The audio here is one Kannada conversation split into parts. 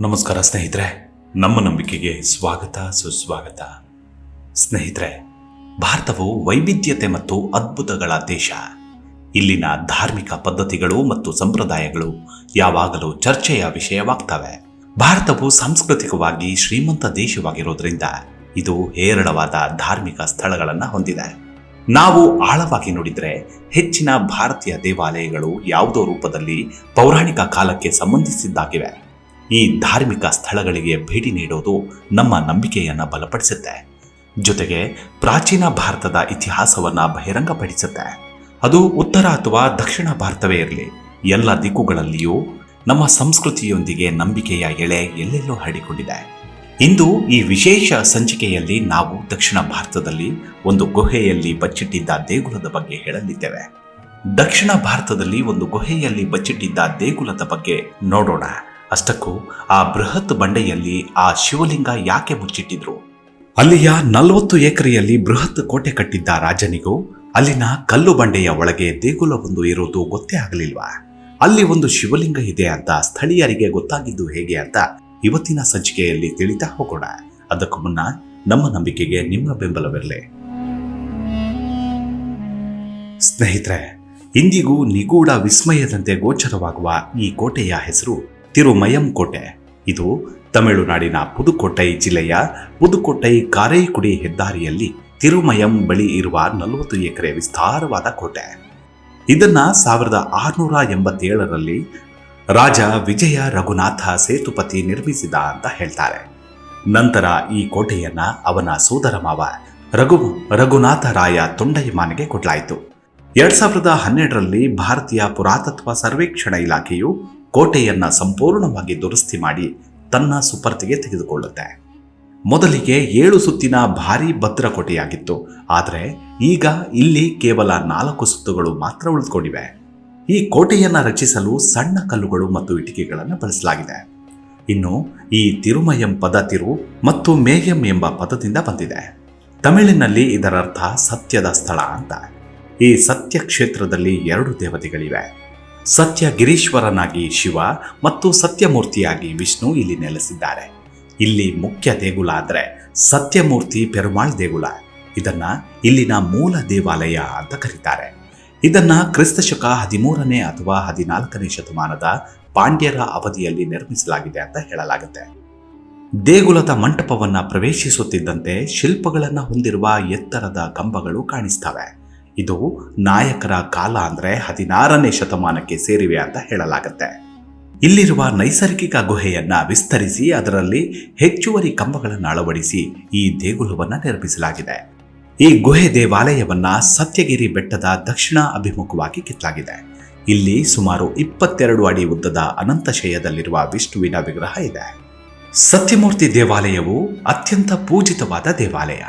ನಮಸ್ಕಾರ ಸ್ನೇಹಿತರೆ, ನಮ್ಮ ನಂಬಿಕೆಗೆ ಸ್ವಾಗತ, ಸುಸ್ವಾಗತ. ಸ್ನೇಹಿತರೆ, ಭಾರತವು ವೈವಿಧ್ಯತೆ ಮತ್ತು ಅದ್ಭುತಗಳ ದೇಶ. ಇಲ್ಲಿನ ಧಾರ್ಮಿಕ ಪದ್ಧತಿಗಳು ಮತ್ತು ಸಂಪ್ರದಾಯಗಳು ಯಾವಾಗಲೂ ಚರ್ಚೆಯ ವಿಷಯವಾಗ್ತವೆ. ಭಾರತವು ಸಾಂಸ್ಕೃತಿಕವಾಗಿ ಶ್ರೀಮಂತ ದೇಶವಾಗಿರೋದ್ರಿಂದ ಇದು ಹೇರಳವಾದ ಧಾರ್ಮಿಕ ಸ್ಥಳಗಳನ್ನು ಹೊಂದಿದೆ. ನಾವು ಆಳವಾಗಿ ನೋಡಿದರೆ ಹೆಚ್ಚಿನ ಭಾರತೀಯ ದೇವಾಲಯಗಳು ಯಾವುದೋ ರೂಪದಲ್ಲಿ ಪೌರಾಣಿಕ ಕಾಲಕ್ಕೆ ಸಂಬಂಧಿಸಿದ್ದಾಗಿವೆ. ಈ ಧಾರ್ಮಿಕ ಸ್ಥಳಗಳಿಗೆ ಭೇಟಿ ನೀಡೋದು ನಮ್ಮ ನಂಬಿಕೆಯನ್ನು ಬಲಪಡಿಸುತ್ತೆ. ಜೊತೆಗೆ ಪ್ರಾಚೀನ ಭಾರತದ ಇತಿಹಾಸವನ್ನು ಬಹಿರಂಗಪಡಿಸುತ್ತೆ. ಅದು ಉತ್ತರ ಅಥವಾ ದಕ್ಷಿಣ ಭಾರತವೇ ಇರಲಿ, ಎಲ್ಲ ದಿಕ್ಕುಗಳಲ್ಲಿಯೂ ನಮ್ಮ ಸಂಸ್ಕೃತಿಯೊಂದಿಗೆ ನಂಬಿಕೆಯ ಎಳೆ ಎಲ್ಲೆಲ್ಲೋ ಹರಡಿಕೊಂಡಿದೆ. ಇಂದು ಈ ವಿಶೇಷ ಸಂಚಿಕೆಯಲ್ಲಿ ನಾವು ದಕ್ಷಿಣ ಭಾರತದಲ್ಲಿ ಒಂದು ಗುಹೆಯಲ್ಲಿ ಬಚ್ಚಿಟ್ಟಿದ್ದ ದೇಗುಲದ ಬಗ್ಗೆ ಹೇಳಲಿದ್ದೇವೆ. ದಕ್ಷಿಣ ಭಾರತದಲ್ಲಿ ಒಂದು ಗುಹೆಯಲ್ಲಿ ಬಚ್ಚಿಟ್ಟಿದ್ದ ದೇಗುಲದ ಬಗ್ಗೆ ನೋಡೋಣ. ಅಷ್ಟಕ್ಕೂ ಆ ಬೃಹತ್ ಬಂಡೆಯಲ್ಲಿ ಆ ಶಿವಲಿಂಗ ಯಾಕೆ ಮುಚ್ಚಿಟ್ಟಿದ್ರು? ಅಲ್ಲಿಯ ನಲವತ್ತು ಎಕರೆಯಲ್ಲಿ ಬೃಹತ್ ಕೋಟೆ ಕಟ್ಟಿದ್ದ ರಾಜನಿಗೂ ಅಲ್ಲಿನ ಕಲ್ಲು ಬಂಡೆಯ ಒಳಗೆ ದೇಗುಲವೊಂದು ಇರೋದು ಗೊತ್ತೇ ಆಗಲಿಲ್ವಾ? ಅಲ್ಲಿ ಒಂದು ಶಿವಲಿಂಗ ಇದೆ ಅಂತ ಸ್ಥಳೀಯರಿಗೆ ಗೊತ್ತಾಗಿದ್ದು ಹೇಗೆ ಅಂತ ಇವತ್ತಿನ ಸಂಚಿಕೆಯಲ್ಲಿ ತಿಳಿತಾ ಹೋಗೋಣ. ಅದಕ್ಕೂ ಮುನ್ನ ನಮ್ಮ ನಂಬಿಕೆಗೆ ನಿಮ್ಮ ಬೆಂಬಲವಿರಲಿ. ಸ್ನೇಹಿತರೆ, ಇಂದಿಗೂ ನಿಗೂಢ ವಿಸ್ಮಯದಂತೆ ಗೋಚರವಾಗುವ ಈ ಕೋಟೆಯ ಹೆಸರು ತಿರುಮಯಂ ಕೋಟೆ ಇದು ತಮಿಳುನಾಡಿನ ಪುದುಕೋಟೈ ಜಿಲ್ಲೆಯ ಪುದುಕೋಟೈ ಕಾರೈಕುಡಿ ಹೆದ್ದಾರಿಯಲ್ಲಿ ತಿರುಮಯಂ ಬಳಿ ಇರುವ ನಲವತ್ತು ಎಕರೆ ವಿಸ್ತಾರವಾದ ಕೋಟೆ. ಇದನ್ನ ಸಾವಿರದ ಆರುನೂರ ಎಂಬತ್ತೇಳರಲ್ಲಿ ರಾಜ ವಿಜಯ ರಘುನಾಥ ಸೇತುಪತಿ ನಿರ್ಮಿಸಿದ ಅಂತ ಹೇಳ್ತಾರೆ. ನಂತರ ಈ ಕೋಟೆಯನ್ನ ಅವನ ಸೋದರ ಮಾವ ರಘು, ರಘುನಾಥ ರಾಯ ತೊಂಡಯಮಾನಿಗೆ ಕೊಡಲಾಯಿತು. ಎರಡ್ ಸಾವಿರದ ಹನ್ನೆರಡರಲ್ಲಿ ಭಾರತೀಯ ಪುರಾತತ್ವ ಸರ್ವೇಕ್ಷಣ ಇಲಾಖೆಯು ಕೋಟೆಯನ್ನ ಸಂಪೂರ್ಣವಾಗಿ ದುರಸ್ತಿ ಮಾಡಿ ತನ್ನ ಸುಪರ್ತಿಗೆ ತೆಗೆದುಕೊಳ್ಳುತ್ತೆ. ಮೊದಲಿಗೆ ಏಳು ಸುತ್ತಿನ ಭಾರೀ ಕೋಟೆಯಾಗಿತ್ತು. ಆದರೆ ಈಗ ಇಲ್ಲಿ ಕೇವಲ ನಾಲ್ಕು ಸುತ್ತುಗಳು ಮಾತ್ರ ಉಳಿದುಕೊಂಡಿವೆ. ಈ ಕೋಟೆಯನ್ನ ರಚಿಸಲು ಸಣ್ಣ ಕಲ್ಲುಗಳು ಮತ್ತು ಇಟಿಕೆಗಳನ್ನು ಬಳಸಲಾಗಿದೆ. ಇನ್ನು ಈ ತಿರುಮಯಂ ಪದ ತಿರು ಮತ್ತು ಮೇಯಂ ಎಂಬ ಪದದಿಂದ ಬಂದಿದೆ. ತಮಿಳಿನಲ್ಲಿ ಇದರರ್ಥ ಸತ್ಯದ ಸ್ಥಳ ಅಂತ. ಈ ಸತ್ಯ ಕ್ಷೇತ್ರದಲ್ಲಿ ಎರಡು ದೇವತೆಗಳಿವೆ. ಸತ್ಯ ಗಿರೀಶ್ವರನಾಗಿ ಶಿವ ಮತ್ತು ಸತ್ಯಮೂರ್ತಿಯಾಗಿ ವಿಷ್ಣು ಇಲ್ಲಿ ನೆಲೆಸಿದ್ದಾರೆ. ಇಲ್ಲಿ ಮುಖ್ಯ ದೇಗುಲ ಆದರೆ ಸತ್ಯಮೂರ್ತಿ ಪೆರುಮಾಳ್ ದೇಗುಲ. ಇದನ್ನ ಇಲ್ಲಿನ ಮೂಲ ದೇವಾಲಯ ಅಂತ ಕರೀತಾರೆ. ಇದನ್ನ ಕ್ರಿಸ್ತಶಕ ಹದಿಮೂರನೇ ಅಥವಾ ಹದಿನಾಲ್ಕನೇ ಶತಮಾನದ ಪಾಂಡ್ಯರ ಅವಧಿಯಲ್ಲಿ ನಿರ್ಮಿಸಲಾಗಿದೆ ಅಂತ ಹೇಳಲಾಗುತ್ತೆ. ದೇಗುಲದ ಮಂಟಪವನ್ನ ಪ್ರವೇಶಿಸುತ್ತಿದ್ದಂತೆ ಶಿಲ್ಪಗಳನ್ನು ಹೊಂದಿರುವ ಎತ್ತರದ ಕಂಬಗಳು ಕಾಣಿಸ್ತವೆ. ಇದು ನಾಯಕರ ಕಾಲ ಅಂದ್ರೆ ಹದಿನಾರನೇ ಶತಮಾನಕ್ಕೆ ಸೇರಿವೆ ಅಂತ ಹೇಳಲಾಗುತ್ತೆ. ಇಲ್ಲಿರುವ ನೈಸರ್ಗಿಕ ಗುಹೆಯನ್ನು ವಿಸ್ತರಿಸಿ ಅದರಲ್ಲಿ ಹೆಚ್ಚುವರಿ ಕಂಬಗಳನ್ನು ಅಳವಡಿಸಿ ಈ ದೇಗುಲವನ್ನು ನಿರ್ಮಿಸಲಾಗಿದೆ. ಈ ಗುಹೆ ದೇವಾಲಯವನ್ನ ಸತ್ಯಗಿರಿ ಬೆಟ್ಟದ ದಕ್ಷಿಣ ಅಭಿಮುಖವಾಗಿ ಕಿತ್ತಲಾಗಿದೆ. ಇಲ್ಲಿ ಸುಮಾರು ಇಪ್ಪತ್ತೆರಡು ಅಡಿ ಉದ್ದದ ಅನಂತಶಯದಲ್ಲಿರುವ ವಿಷ್ಣುವಿನ ವಿಗ್ರಹ ಇದೆ. ಸತ್ಯಮೂರ್ತಿ ದೇವಾಲಯವು ಅತ್ಯಂತ ಪೂಜಿತವಾದ ದೇವಾಲಯ.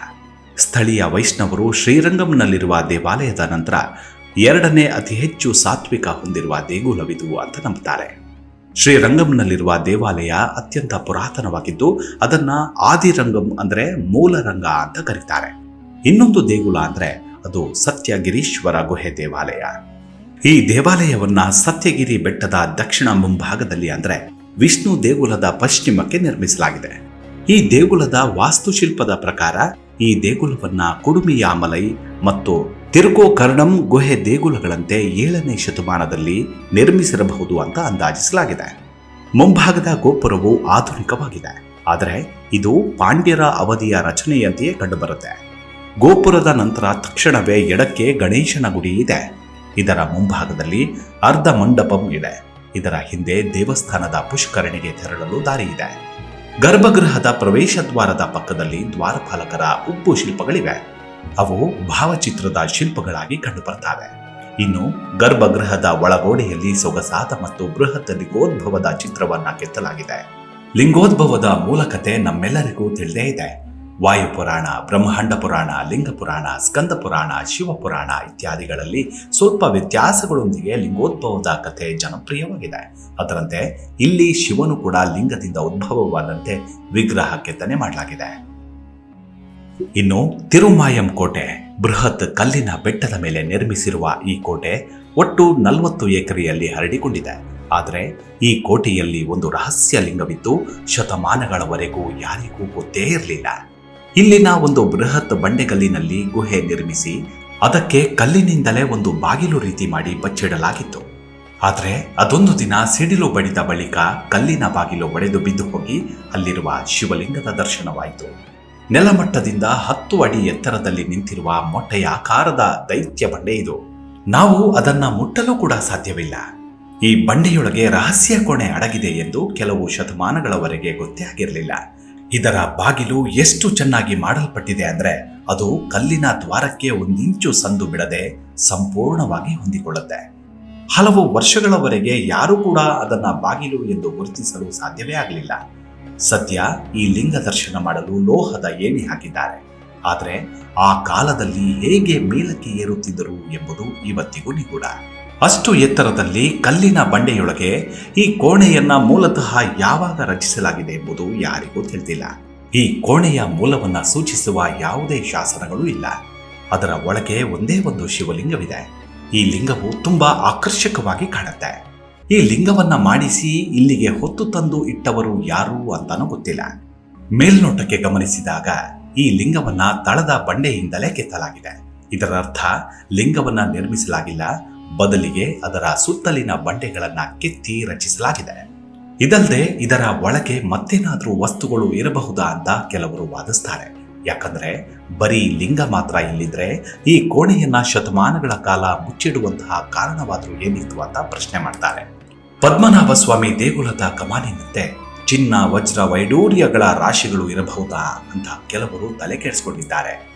ಸ್ಥಳೀಯ ವೈಷ್ಣವರು ಶ್ರೀರಂಗಂನಲ್ಲಿರುವ ದೇವಾಲಯದ ನಂತರ ಎರಡನೇ ಅತಿ ಹೆಚ್ಚು ಸಾತ್ವಿಕ ಹೊಂದಿರುವ ದೇಗುಲವಿದು ಅಂತ ನಂಬುತ್ತಾರೆ ಶ್ರೀರಂಗಂನಲ್ಲಿರುವ ದೇವಾಲಯ ಅತ್ಯಂತ ಪುರಾತನವಾಗಿದ್ದು, ಅದನ್ನ ಆದಿರಂಗಂ ಅಂದ್ರೆ ಮೂಲರಂಗ ಅಂತ ಕರೀತಾರೆ. ಇನ್ನೊಂದು ದೇಗುಲ ಅಂದರೆ ಅದು ಸತ್ಯಗಿರೀಶ್ವರ ಗುಹೆ ದೇವಾಲಯ. ಈ ದೇವಾಲಯವನ್ನ ಸತ್ಯಗಿರಿ ಬೆಟ್ಟದ ದಕ್ಷಿಣ ಮುಂಭಾಗದಲ್ಲಿ ಅಂದ್ರೆ ವಿಷ್ಣು ದೇಗುಲದ ಪಶ್ಚಿಮಕ್ಕೆ ನಿರ್ಮಿಸಲಾಗಿದೆ. ಈ ದೇಗುಲದ ವಾಸ್ತುಶಿಲ್ಪದ ಪ್ರಕಾರ ಈ ದೇಗುಲವನ್ನ ಕುಡುಮಿಯಾಮಲೈ ಮತ್ತು ತಿರುಕೋಕರ್ಣಂ ಗುಹೆ ದೇಗುಲಗಳಂತೆ ಏಳನೇ ಶತಮಾನದಲ್ಲಿ ನಿರ್ಮಿಸಿರಬಹುದು ಅಂತ ಅಂದಾಜಿಸಲಾಗಿದೆ. ಮುಂಭಾಗದ ಗೋಪುರವು ಆಧುನಿಕವಾಗಿದೆ. ಆದರೆ ಇದು ಪಾಂಡ್ಯರ ಅವಧಿಯ ರಚನೆಯಂತೆಯೇ ಕಂಡುಬರುತ್ತೆ. ಗೋಪುರದ ನಂತರ ತಕ್ಷಣವೇ ಎಡಕ್ಕೆ ಗಣೇಶನ ಗುಡಿ ಇದೆ. ಇದರ ಮುಂಭಾಗದಲ್ಲಿ ಅರ್ಧ ಮಂಡಪಂ ಇದೆ. ಇದರ ಹಿಂದೆ ದೇವಸ್ಥಾನದ ಪುಷ್ಕರಣಿಗೆ ತೆರಳಲು ದಾರಿ ಇದೆ ಗರ್ಭಗೃಹದ ಪ್ರವೇಶ ದ್ವಾರದ ಪಕ್ಕದಲ್ಲಿ ದ್ವಾರಪಾಲಕರ ಉಪ್ಪು ಶಿಲ್ಪಗಳಿವೆ. ಅವು ಭಾವಚಿತ್ರದ ಶಿಲ್ಪಗಳಾಗಿ ಕಂಡುಬರ್ತವೆ ಇನ್ನು ಗರ್ಭಗೃಹದ ಒಳಗೋಡೆಯಲ್ಲಿ ಸೊಗಸಾದ ಮತ್ತು ಬೃಹತ್ ಲಿಂಗೋದ್ಭವದ ಚಿತ್ರವನ್ನ ಕೆತ್ತಲಾಗಿದೆ. ಲಿಂಗೋದ್ಭವದ ಮೂಲಕತೆ ನಮ್ಮೆಲ್ಲರಿಗೂ ತಿಳಿದೇ ಇದೆ. ವಾಯುಪುರಾಣ, ಬ್ರಹ್ಮಾಂಡ ಪುರಾಣ, ಲಿಂಗ ಪುರಾಣ, ಸ್ಕಂದ ಪುರಾಣ ಶಿವಪುರಾಣ ಇತ್ಯಾದಿಗಳಲ್ಲಿ ಸ್ವಲ್ಪ ವ್ಯತ್ಯಾಸಗಳೊಂದಿಗೆ ಲಿಂಗೋದ್ಭವದ ಕಥೆ ಜನಪ್ರಿಯವಾಗಿದೆ. ಅದರಂತೆ ಇಲ್ಲಿ ಶಿವನು ಕೂಡ ಲಿಂಗದಿಂದ ಉದ್ಭವವಾದಂತೆ ವಿಗ್ರಹ ಕೆತ್ತನೆ ಮಾಡಲಾಗಿದೆ. ಇನ್ನು ತಿರುಮಾಯಂ ಕೋಟೆ, ಬೃಹತ್ ಕಲ್ಲಿನ ಬೆಟ್ಟದ ಮೇಲೆ ನಿರ್ಮಿಸಿರುವ ಈ ಕೋಟೆ ಒಟ್ಟು ನಲವತ್ತು ಎಕರೆಯಲ್ಲಿ ಹರಡಿಕೊಂಡಿದೆ. ಆದರೆ ಈ ಕೋಟೆಯಲ್ಲಿ ಒಂದು ರಹಸ್ಯ ಲಿಂಗವಿದ್ದು ಶತಮಾನಗಳವರೆಗೂ ಯಾರಿಗೂ ಗೊತ್ತೇ ಇರಲಿಲ್ಲ. ಇಲ್ಲಿನ ಒಂದು ಬೃಹತ್ ಬಂಡೆಗಲ್ಲಿನಲ್ಲಿ ಗುಹೆ ನಿರ್ಮಿಸಿ, ಅದಕ್ಕೆ ಕಲ್ಲಿನಿಂದಲೇ ಒಂದು ಬಾಗಿಲು ರೀತಿ ಮಾಡಿ ಬಚ್ಚಿಡಲಾಗಿತ್ತು. ಆದರೆ ಅದೊಂದು ದಿನ ಸಿಡಿಲು ಬಡಿದ ಬಳಿಕ ಕಲ್ಲಿನ ಬಾಗಿಲು ಒಡೆದು ಬಿದ್ದು ಹೋಗಿ ಅಲ್ಲಿರುವ ಶಿವಲಿಂಗದ ದರ್ಶನವಾಯಿತು. ನೆಲಮಟ್ಟದಿಂದ ಹತ್ತು ಅಡಿ ಎತ್ತರದಲ್ಲಿ ನಿಂತಿರುವ ಮೊಟ್ಟೆಯ ಆಕಾರದ ದೈತ್ಯ ಬಂಡೆ ಇದು. ನಾವು ಅದನ್ನ ಮುಟ್ಟಲು ಕೂಡ ಸಾಧ್ಯವಿಲ್ಲ. ಈ ಬಂಡೆಯೊಳಗೆ ರಹಸ್ಯ ಕೋಣೆ ಅಡಗಿದೆ ಎಂದು ಕೆಲವು ಶತಮಾನಗಳವರೆಗೆ ಗೊತ್ತೇ ಆಗಿರಲಿಲ್ಲ. ಇದರ ಬಾಗಿಲು ಎಷ್ಟು ಚೆನ್ನಾಗಿ ಮಾಡಲ್ಪಟ್ಟಿದೆ ಅಂದ್ರೆ ಅದು ಕಲ್ಲಿನ ದ್ವಾರಕ್ಕೆ ಒಂದಿಂಚು ಸಂದು ಬಿಡದೆ ಸಂಪೂರ್ಣವಾಗಿ ಹೊಂದಿಕೊಳ್ಳುತ್ತೆ. ಹಲವು ವರ್ಷಗಳವರೆಗೆ ಯಾರೂ ಕೂಡ ಅದನ್ನ ಬಾಗಿಲು ಎಂದು ಗುರುತಿಸಲು ಸಾಧ್ಯವೇ ಆಗಲಿಲ್ಲ. ಸದ್ಯ ಈ ಲಿಂಗ ದರ್ಶನ ಮಾಡಲು ಲೋಹದ ಏಣಿ ಹಾಕಿದ್ದಾರೆ. ಆದರೆ ಆ ಕಾಲದಲ್ಲಿ ಹೇಗೆ ಮೇಲಕ್ಕೆ ಏರುತ್ತಿದ್ದರು ಎಂಬುದು ಇವತ್ತಿಗೂ ನಿಗೂಢ. ಅಷ್ಟು ಎತ್ತರದಲ್ಲಿ ಕಲ್ಲಿನ ಬಂಡೆಯೊಳಗೆ ಈ ಕೋಣೆಯನ್ನ ಮೂಲತಃ ಯಾವಾಗ ರಚಿಸಲಾಗಿದೆ ಎಂಬುದು ಯಾರಿಗೂ ತಿಳಿದಿಲ್ಲ. ಈ ಕೋಣೆಯ ಮೂಲವನ್ನ ಸೂಚಿಸುವ ಯಾವುದೇ ಶಾಸನಗಳು ಇಲ್ಲ. ಅದರ ಒಳಗೆ ಒಂದೇ ಒಂದು ಶಿವಲಿಂಗವಿದೆ. ಈ ಲಿಂಗವು ತುಂಬಾ ಆಕರ್ಷಕವಾಗಿ ಕಾಣುತ್ತೆ. ಈ ಲಿಂಗವನ್ನ ಮಾಡಿಸಿ ಇಲ್ಲಿಗೆ ಹೊತ್ತು ತಂದು ಇಟ್ಟವರು ಯಾರು ಅಂತಾನೂ ಗೊತ್ತಿಲ್ಲ. ಮೇಲ್ನೋಟಕ್ಕೆ ಗಮನಿಸಿದಾಗ ಈ ಲಿಂಗವನ್ನ ತಳದ ಬಂಡೆಯಿಂದಲೇ ಕೆತ್ತಲಾಗಿದೆ. ಇದರ ಅರ್ಥ ಲಿಂಗವನ್ನ ನಿರ್ಮಿಸಲಾಗಿಲ್ಲ ಬದಲಿಗೆ ಅದರ ಸುತ್ತಲಿನ ಬಂಡೆಗಳನ್ನ ಕೆತ್ತಿ ರಚಿಸಲಾಗಿದೆ. ಇದಲ್ಲದೆ ಇದರ ಒಳಗೆ ಮತ್ತೇನಾದರೂ ವಸ್ತುಗಳು ಇರಬಹುದಾ ಅಂತ ಕೆಲವರು ವಾದಿಸ್ತಾರೆ. ಯಾಕಂದ್ರೆ ಬರೀ ಲಿಂಗ ಮಾತ್ರ ಇಲ್ಲಿದ್ರೆ ಈ ಕೋಣೆಯನ್ನ ಶತಮಾನಗಳ ಕಾಲ ಮುಚ್ಚಿಡುವಂತಹ ಕಾರಣವಾದರೂ ಏನಿತ್ತು ಅಂತ ಪ್ರಶ್ನೆ ಮಾಡ್ತಾರೆ. ಪದ್ಮನಾಭ ಸ್ವಾಮಿ ದೇಗುಲದ ಕಮಾನಿನಂತೆ ಚಿನ್ನ, ವಜ್ರ, ವೈಡೂರ್ಯಗಳ ರಾಶಿಗಳು ಇರಬಹುದಾ ಅಂತ ಕೆಲವರು ತಲೆ ಕೆಡಿಸ್ಕೊಂಡಿದ್ದಾರೆ.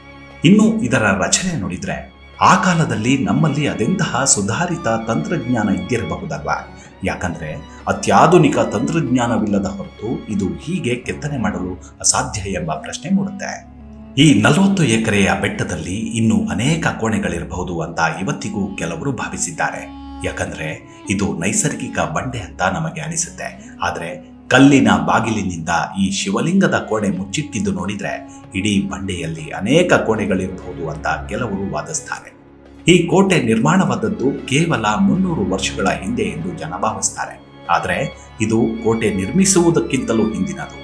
ಇನ್ನು ಇದರ ರಚನೆ ನೋಡಿದ್ರೆ ಆ ಕಾಲದಲ್ಲಿ ನಮ್ಮಲ್ಲಿ ಅದೆಂತಹ ಸುಧಾರಿತ ತಂತ್ರಜ್ಞಾನ ಇದ್ದಿರಬಹುದಲ್ವಾ? ಯಾಕಂದ್ರೆ ಅತ್ಯಾಧುನಿಕ ತಂತ್ರಜ್ಞಾನವಿಲ್ಲದ ಹೊರತು ಇದು ಹೀಗೆ ಕೆತ್ತನೆ ಮಾಡಲು ಅಸಾಧ್ಯ ಎಂಬ ಪ್ರಶ್ನೆ ಮೂಡುತ್ತೆ. ಈ ನಲವತ್ತು ಎಕರೆಯ ಬೆಟ್ಟದಲ್ಲಿ ಇನ್ನೂ ಅನೇಕ ಕೋಣೆಗಳಿರಬಹುದು ಅಂತ ಇವತ್ತಿಗೂ ಕೆಲವರು ಭಾವಿಸಿದ್ದಾರೆ. ಯಾಕಂದ್ರೆ ಇದು ನೈಸರ್ಗಿಕ ಬಂಡೆ ಅಂತ ನಮಗೆ ಅನಿಸುತ್ತೆ. ಆದರೆ ಕಲ್ಲಿನ ಬಾಗಿಲಿನಿಂದ ಈ ಶಿವಲಿಂಗದ ಕೋಣೆ ಮುಚ್ಚಿಟ್ಟಿದ್ದು ನೋಡಿದ್ರೆ ಇಡೀ ಬಂಡೆಯಲ್ಲಿ ಅನೇಕ ಕೋಣೆಗಳಿರಬಹುದು ಅಂತ ಕೆಲವರು ವಾದಿಸ್ತಾರೆ. ಈ ಕೋಟೆ ನಿರ್ಮಾಣವಾದದ್ದು ಕೇವಲ ಮುನ್ನೂರು ವರ್ಷಗಳ ಹಿಂದೆ ಎಂದು ಜನ ಭಾವಿಸ್ತಾರೆ. ಆದರೆ ಇದು ಕೋಟೆ ನಿರ್ಮಿಸುವುದಕ್ಕಿಂತಲೂ ಹಿಂದಿನದು.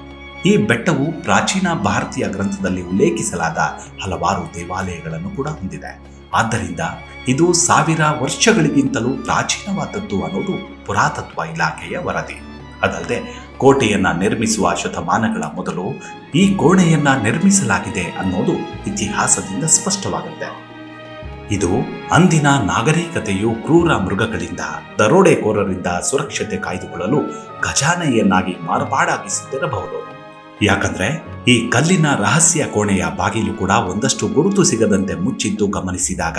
ಈ ಬೆಟ್ಟವು ಪ್ರಾಚೀನ ಭಾರತೀಯ ಗ್ರಂಥದಲ್ಲಿ ಉಲ್ಲೇಖಿಸಲಾದ ಹಲವಾರು ದೇವಾಲಯಗಳನ್ನು ಕೂಡ ಹೊಂದಿದೆ. ಆದ್ದರಿಂದ ಇದು ಸಾವಿರ ವರ್ಷಗಳಿಗಿಂತಲೂ ಪ್ರಾಚೀನವಾದದ್ದು ಅನ್ನೋದು ಪುರಾತತ್ವ ಇಲಾಖೆಯ ವರದಿ. ಅದಲ್ಲದೆ ಕೋಟೆಯನ್ನ ನಿರ್ಮಿಸುವ ಶತಮಾನಗಳ ಮೊದಲು ಈ ಕೋಣೆಯನ್ನ ನಿರ್ಮಿಸಲಾಗಿದೆ ಅನ್ನೋದು ಇತಿಹಾಸದಿಂದ ಸ್ಪಷ್ಟವಾಗುತ್ತೆ. ಇದು ಅಂದಿನ ನಾಗರಿಕತೆಯು ಕ್ರೂರ ಮೃಗಗಳಿಂದ ದರೋಡೆಕೋರರಿಂದ ಸುರಕ್ಷತೆ ಕಾಯ್ದುಕೊಳ್ಳಲು ಖಜಾನೆಯನ್ನಾಗಿ ಮಾರ್ಪಾಡಾಗಿಸುತ್ತಿರಬಹುದು ಯಾಕಂದ್ರೆ ಈ ಕಲ್ಲಿನ ರಹಸ್ಯ ಕೋಣೆಯ ಬಾಗಿಲು ಕೂಡ ಒಂದಷ್ಟು ಗುರುತು ಸಿಗದಂತೆ ಮುಚ್ಚಿದ್ದು ಗಮನಿಸಿದಾಗ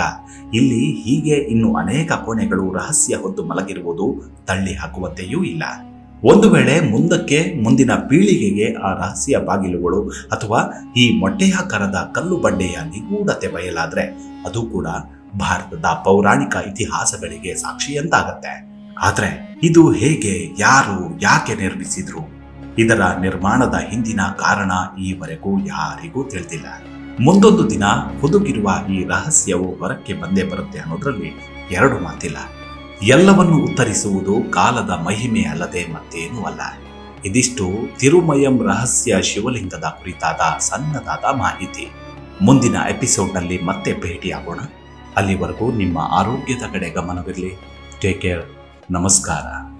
ಇಲ್ಲಿ ಹೀಗೆ ಇನ್ನು ಅನೇಕ ಕೋಣೆಗಳು ರಹಸ್ಯ ಹೊತ್ತು ಮಲಗಿರುವುದು ತಳ್ಳಿ ಹಾಕುವಂತೆಯೂ ಇಲ್ಲ. ಒಂದು ವೇಳೆ ಮುಂದಕ್ಕೆ ಮುಂದಿನ ಪೀಳಿಗೆಗೆ ಆ ರಹಸ್ಯ ಬಾಗಿಲುಗಳು ಅಥವಾ ಈ ಮೊಟ್ಟೆಯಾಕಾರದ ಕಲ್ಲು ಬಂಡೆಯ ನಿಗೂಢತೆ ಬಯಲಾದ್ರೆ ಅದು ಕೂಡ ಭಾರತದ ಪೌರಾಣಿಕ ಇತಿಹಾಸಗಳಿಗೆ ಸಾಕ್ಷಿಯಂತಾಗತ್ತೆ ಆದರೆ ಇದು ಹೇಗೆ, ಯಾರು, ಯಾಕೆ ನಿರ್ಮಿಸಿದ್ರು? ಇದರ ನಿರ್ಮಾಣದ ಹಿಂದಿನ ಕಾರಣ ಈವರೆಗೂ ಯಾರಿಗೂ ತಿಳಿದಿಲ್ಲ. ಮುಂದೊಂದು ದಿನ ಹುದುಗಿರುವ ಈ ರಹಸ್ಯವು ಹೊರಕ್ಕೆ ಬಂದೇ ಬರುತ್ತೆ ಅನ್ನೋದ್ರಲ್ಲಿ ಎರಡು ಮಾತಿಲ್ಲ. ಎಲ್ಲವನ್ನು ಉತ್ತರಿಸುವುದು ಕಾಲದ ಮಹಿಮೆ ಅಲ್ಲದೆ ಮತ್ತೇನೂ ಅಲ್ಲ. ಇದಿಷ್ಟು ತಿರುಮಯಂ ರಹಸ್ಯ ಶಿವಲಿಂಗದ ಕುರಿತಾದ ಸಣ್ಣದಾದ ಮಾಹಿತಿ. ಮುಂದಿನ ಎಪಿಸೋಡ್ನಲ್ಲಿ ಮತ್ತೆ ಭೇಟಿಯಾಗೋಣ. ಅಲ್ಲಿವರೆಗೂ ನಿಮ್ಮ ಆರೋಗ್ಯದ ಕಡೆ ಗಮನವಿರಲಿ. Take care. ನಮಸ್ಕಾರ.